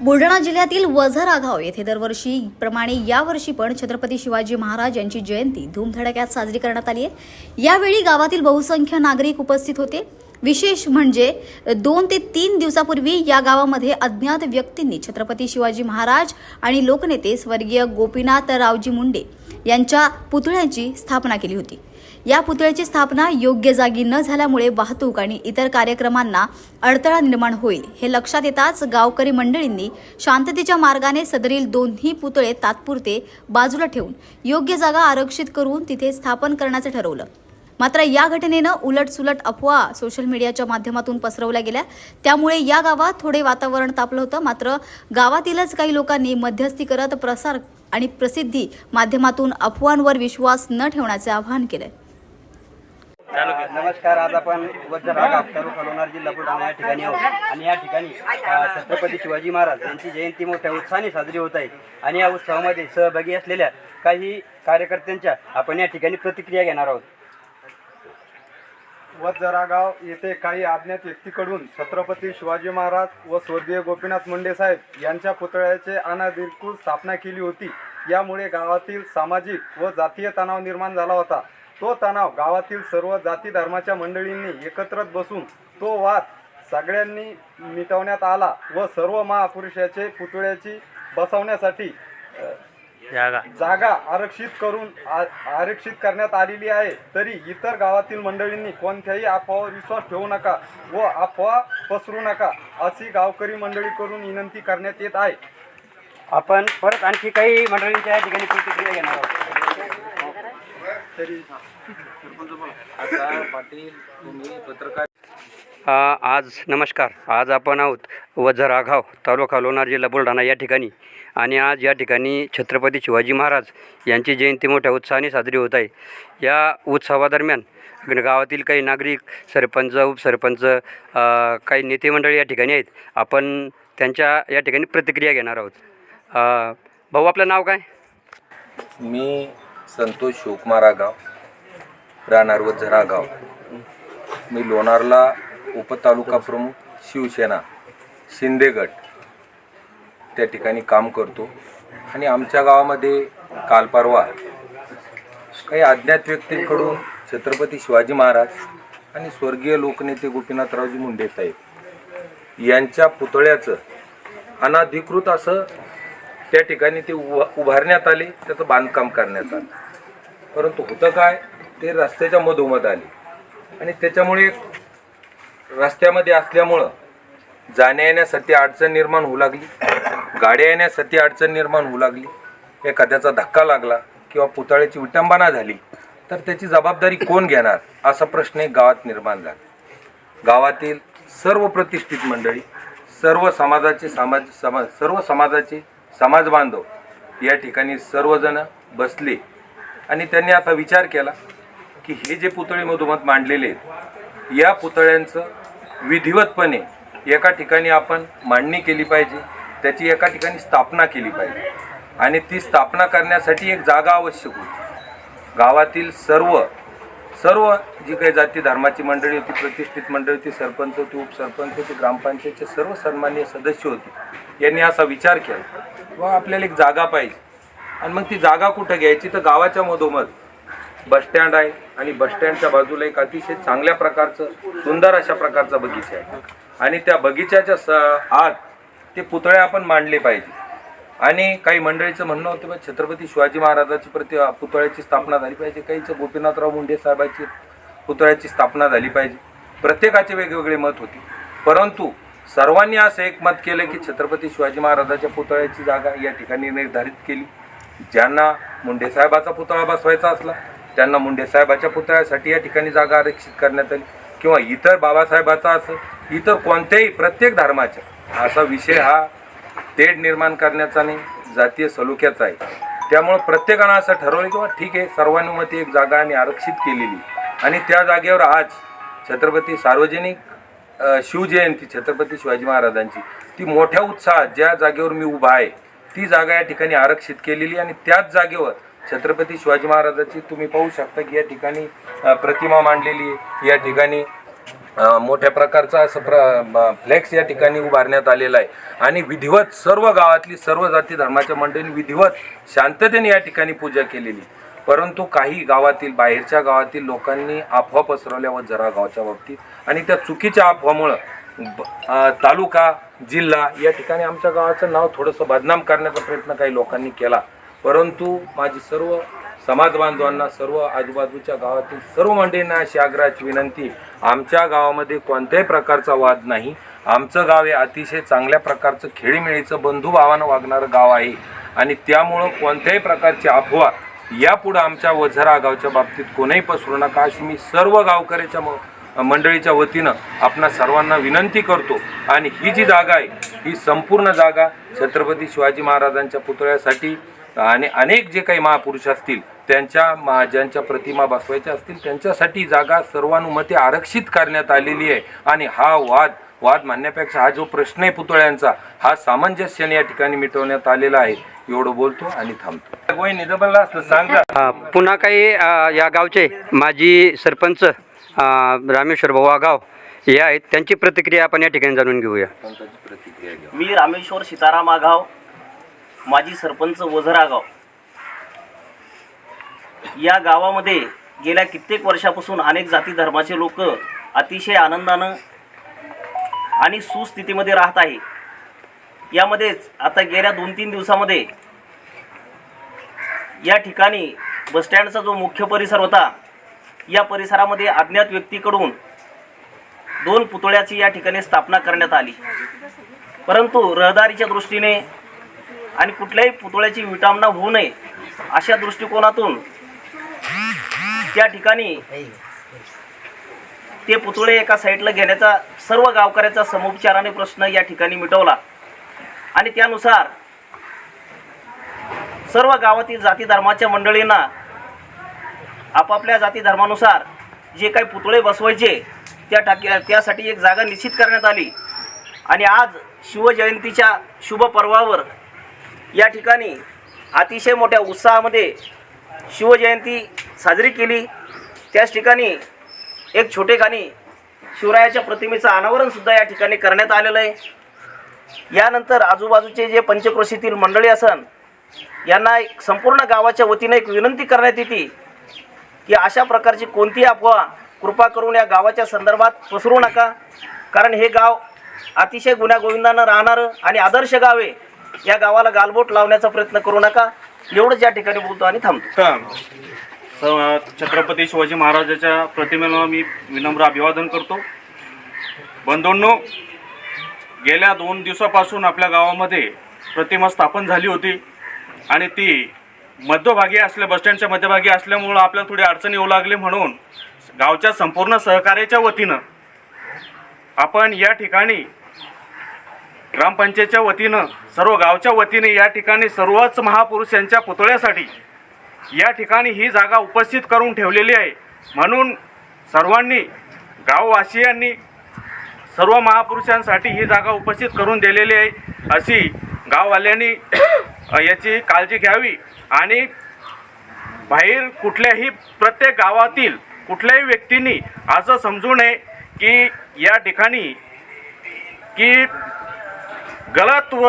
बुलढाणा जिल्ह्यातील वझर आगाव येथे दरवर्षी प्रमाणे यावर्षी पण छत्रपती शिवाजी महाराज यांची जयंती धूमधडाक्यात साजरी करण्यात आली आहे. यावेळी गावातील बहुसंख्य नागरिक उपस्थित होते. विशेष म्हणजे दोन ते तीन दिवसापूर्वी या गावामध्ये अज्ञात व्यक्तींनी छत्रपती शिवाजी महाराज आणि लोकनेते स्वर्गीय गोपीनाथ रावजी मुंडे यांच्या पुतळ्याची स्थापना केली होती. या पुतळ्याची स्थापना योग्य जागी न झाल्यामुळे वाहतूक आणि इतर कार्यक्रमांना अडथळा निर्माण होईल हे लक्षात येताच गावकरी मंडळींनी शांततेच्या मार्गाने सदरील दोन्ही पुतळे तात्पुरते बाजूला ठेवून योग्य जागा आरक्षित करून तिथे स्थापन करण्याचं ठरवलं. मात्र या घटनेनं उलटसुलट अफवा सोशल मीडियाच्या माध्यमातून पसरवल्या गेल्या. त्यामुळे या गावात थोडे वातावरण तापलं होतं. मात्र गावातीलच काही लोकांनी मध्यस्थी करत प्रसार आणि प्रसिद्धी माध्यमातून अफवांवर विश्वास न ठेवण्याचे आवाहन केलंय. नमस्कार आज आपण तालुका जिल्हा बुलढाणा या ठिकाणी आहोत. आणि या ठिकाणी छत्रपती शिवाजी महाराज यांची जयंती मोठ्या उत्साहाने साजरी होत आहे. आणि या उत्सवामध्ये सहभागी असलेल्या काही कार्यकर्त्यांच्या आपण या ठिकाणी प्रतिक्रिया घेणार आहोत. व जरागाव येथे काही अज्ञात व्यक्तीकडून छत्रपती शिवाजी महाराज व स्वर्गीय गोपीनाथ मुंडे साहेब यांच्या पुतळ्याचे अनाधिकृत स्थापना केली होती. यामुळे गावातील सामाजिक व जातीय तणाव निर्माण झाला होता. तो तणाव गावातील सर्व जाती धर्माच्या मंडळींनी एकत्रच बसून तो वाद सगळ्यांनी मिटवण्यात आला व सर्व महापुरुषाचे पुतळ्याची बसवण्यासाठी जागा. जागा आरक्षित करून आ- आरक्षित करण्यात आलेली आहे. तरी इतर गावातील मंडळींनी कोणत्याही अफवावर विश्वास ठेवू नका व अफवा पसरू नका अशी गावकरी मंडळी करून विनंती करण्यात येत आहे. आपण परत आणखी काही मंडळींच्या या ठिकाणी प्रतिक्रिया घेणार आहोत. अ, आज नमस्कार. आज आपण आहोत वझर आघाव तालुका लोणार जिल्हा बुलढाणा या ठिकाणी. आणि आज या ठिकाणी छत्रपती शिवाजी महाराज यांची जयंती मोठ्या उत्साहाने साजरी होत आहे. या उत्सवादरम्यान गावातील काही नागरिक सरपंच उपसरपंच काही नेते मंडळी या ठिकाणी आहेत. आपण त्यांच्या या ठिकाणी प्रतिक्रिया घेणार आहोत. भाऊ आपलं नाव काय? मी संतोष शिवकुमार आगाव राहणार व झरागाव मी लोणारला उपतालुका प्रमुख शिवसेना शिंदेगट त्या ठिकाणी काम करतो. आणि आमच्या गावामध्ये काल परवा काही अज्ञात व्यक्तींकडून छत्रपती शिवाजी महाराज आणि स्वर्गीय लोकनेते गोपीनाथरावजी मुंडे साहेब यांच्या पुतळ्याचं अनाधिकृत असं त्या ठिकाणी ते उभा उभारण्यात आले त्याचं बांधकाम करण्यात आलं. परंतु होतं काय? ते रस्त्याच्या मधोमध आले. आणि त्याच्यामुळे रस्त्यामध्ये असल्यामुळं जाण्या येण्यासाठी अडचण निर्माण होऊ लागली. गाड्या येण्यासाठी अडचण निर्माण होऊ लागली. एखाद्याचा धक्का लागला किंवा पुतळ्याची विटंबना झाली तर त्याची जबाबदारी कोण घेणार असा प्रश्न गावात निर्माण झाला. गावातील सर्व प्रतिष्ठित मंडळी सर्व समाजाचे समाज समाज सर्व समाजाचे समाज बांधव या ठिकाणी सर्वजण बसले. आणि त्यांनी आता विचार केला की हे जे पुतळे मधोमध मांडलेले आहेत या पुतळ्यांचं विधिवतपणे एका ठिकाणी आपण मांडणी केली पाहिजे त्याची एका ठिकाणी स्थापना केली पाहिजे. आणि ती स्थापना करण्यासाठी एक जागा आवश्यक होती. गावातील सर्व सर्व जी काही जाती धर्माची मंडळी होती प्रतिष्ठित मंडळी होती सरपंच होती उपसरपंच होती ग्रामपंचायतचे सर्व सन्मान्य सदस्य होते यांनी असा विचार केला. व आपल्याला एक जागा पाहिजे. आणि मग ती जागा कुठं घ्यायची? तर गावाच्या मधोमध. बसस्टँड आहे आणि बसस्टँडच्या बाजूला एक अतिशय चांगल्या प्रकारचं सुंदर अशा प्रकारचा बगीचा आहे. आणि त्या बगीच्याच्या स आत ते पुतळे आपण मांडले पाहिजे. आणि काही मंडळीचं म्हणणं होतं बा छत्रपती शिवाजी महाराजाची प्रति पुतळ्याची स्थापना झाली पाहिजे. काहीचं गोपीनाथराव मुंडे साहेबाची पुतळ्याची स्थापना झाली पाहिजे. प्रत्येकाचे वेगवेगळे मत होते. परंतु सर्वांनी असं एक मत केलं की छत्रपती शिवाजी महाराजाच्या पुतळ्याची जागा या ठिकाणी निर्धारित केली. ज्यांना मुंडे साहेबाचा पुतळा बसवायचा असला त्यांना मुंडे साहेबाच्या पुतळ्यासाठी या ठिकाणी जागा आरक्षित करण्यात आली. किंवा इतर बाबासाहेबाचा असं इतर कोणत्याही प्रत्येक धर्माच्या असा विषय हा तेढ निर्माण करण्याचा नाही जातीय सलोख्याचा आहे. त्यामुळं प्रत्येकानं असं ठरवलं किंवा ठीक आहे सर्वानुमती एक जागा आणि आरक्षित केलेली आणि त्या जागेवर आज छत्रपती सार्वजनिक शिवजयंती छत्रपती शिवाजी महाराजांची ती मोठ्या उत्साहात ज्या जागेवर मी उभा आहे ती जागा या ठिकाणी आरक्षित केलेली आणि त्याच जागेवर छत्रपती शिवाजी महाराजाची तुम्ही पाहू शकता की या ठिकाणी प्रतिमा मांडलेली आहे. या ठिकाणी मोठ्या प्रकारचा असं प्र फ्लेक्स या ठिकाणी उभारण्यात आलेला आहे. आणि विधिवत सर्व गावातली सर्व जाती धर्माच्या मंडळींनी विधिवत शांततेने या ठिकाणी पूजा केलेली परंतु काही गावातील बाहेरच्या गावातील लोकांनी अफवा पसरवल्या व जरा गावच्या बाबतीत आणि त्या चुकीच्या अफवामुळं ब- तालुका जिल्हा या ठिकाणी आमच्या गावाचं नाव थोडंसं बदनाम करण्याचा प्रयत्न काही लोकांनी केला. परंतु माझी सर्व समाज बांधवांना सर्व आजूबाजूच्या गावातील सर्व मंडळींना अशी आग्रहाची विनंती आमच्या गावामध्ये कोणत्याही प्रकारचा वाद नाही. आमचं गाव हे अतिशय चांगल्या प्रकारचं खेळीमेळीचं बंधुभावानं वागणारं गाव आहे. आणि त्यामुळं कोणत्याही प्रकारची अफवा यापुढं आमच्या वझरा गावच्या बाबतीत कोणीही पसरू नका. अशी मी सर्व गावकऱ्याच्या म- मंडळीच्या वतीनं आपणा सर्वांना विनंती करतो. आणि ही जी जागा आहे ही संपूर्ण जागा छत्रपती शिवाजी महाराजांच्या पुतळ्यासाठी आणि अनेक जे काही महापुरुष असतील त्यांच्या मा- ज्यांच्या प्रतिमा बसवायच्या असतील त्यांच्यासाठी जागा सर्वानुमते आरक्षित करण्यात आलेली आहे. आणि हा वाद वाद मानण्यापेक्षा हा जो प्रश्न आहे पुतळ्यांचा हा सामंजस्याने या ठिकाणी मिटवण्यात आलेला आहे. एवढं बोलतो आणि थांबतो. सांगा. पुन्हा काही या गावचे माजी सरपंच रामेश्वर भाऊ आगाव हे आहेत. त्यांची प्रतिक्रिया आपण या ठिकाणी जाणून घेऊया. मी रामेश्वर सीताराम आगाव माजी सरपंच वझरागाव. या गावामध्ये गेल्या कित्येक वर्षापासून अनेक जाती धर्माचे लोक अतिशय आनंदानं आणि सुस्थितीमध्ये राहत आहे. यामध्येच आता गेल्या दोन तीन दिवसामध्ये या ठिकाणी बसस्टँडचा जो मुख्य परिसर होता या परिसरामध्ये अज्ञात व्यक्तीकडून दोन पुतळ्याची या ठिकाणी स्थापना करण्यात आली. परंतु रहदारीच्या दृष्टीने आणि कुठल्याही पुतळ्याची विटामना होऊ नये अशा दृष्टिकोनातून त्या ठिकाणी ते पुतळे एका साईडला घेण्याचा सर्व गावकऱ्याचा समुपचाराने प्रश्न या ठिकाणी मिटवला. आणि त्यानुसार सर्व गावातील जाती धर्माच्या मंडळींना आपापल्या जाती धर्मानुसार जे काही पुतळे बसवायचे त्या टाकी त्यासाठी एक जागा निश्चित करण्यात आली. आणि आज शिवजयंतीच्या शुभ पर्वावर या ठिकाणी अतिशय मोठ्या उत्साहामध्ये शिवजयंती साजरी केली. त्याच ठिकाणी एक छोटे गाणी शिवरायाच्या प्रतिमेचं अनावरणसुद्धा या ठिकाणी करण्यात आलेलं आहे. यानंतर आजूबाजूचे जे पंचक्रोशीतील मंडळी असन यांना एक संपूर्ण गावाच्या वतीनं एक विनंती करण्यात येते की अशा प्रकारची कोणतीही अफवा कृपा करून या गावाच्या संदर्भात पसरू नका. कारण हे गाव अतिशय गुण्यागोविंदानं राहणारं आणि आदर्श गाव आहे. या गावाला गालबोट लावण्याचा प्रयत्न करू नका. एवढंच या ठिकाणी बोलतो आणि थांबतो. स- छत्रपती शिवाजी महाराजाच्या प्रतिमेला मी विनम्र अभिवादन करतो. बंधूंनो गेल्या दोन दिवसापासून आपल्या गावामध्ये प्रतिमा स्थापन झाली होती आणि ती मध्यभागी असल्या बसस्टँडच्या मध्यभागी असल्यामुळं आपल्याला थोडी अडचण येऊ लागली म्हणून गावच्या संपूर्ण सहकार्याच्या वतीनं आपण या ठिकाणी ग्रामपंचायतच्या वतीनं सर्व गावच्या वतीने या ठिकाणी सर्वच महापुरुषांच्या पुतळ्यासाठी या ठिकाणी ही जागा उपस्थित करून ठेवलेली आहे. म्हणून सर्वांनी गाववासियांनी सर्व महापुरुषांसाठी ही जागा उपस्थित करून दिलेली आहे. अशी गाववाल्यांनी याची काळजी घ्यावी आणि बाहेर कुठल्याही प्रत्येक गावातील कुठल्याही व्यक्तींनी असं समजू नये की या ठिकाणी की गलत व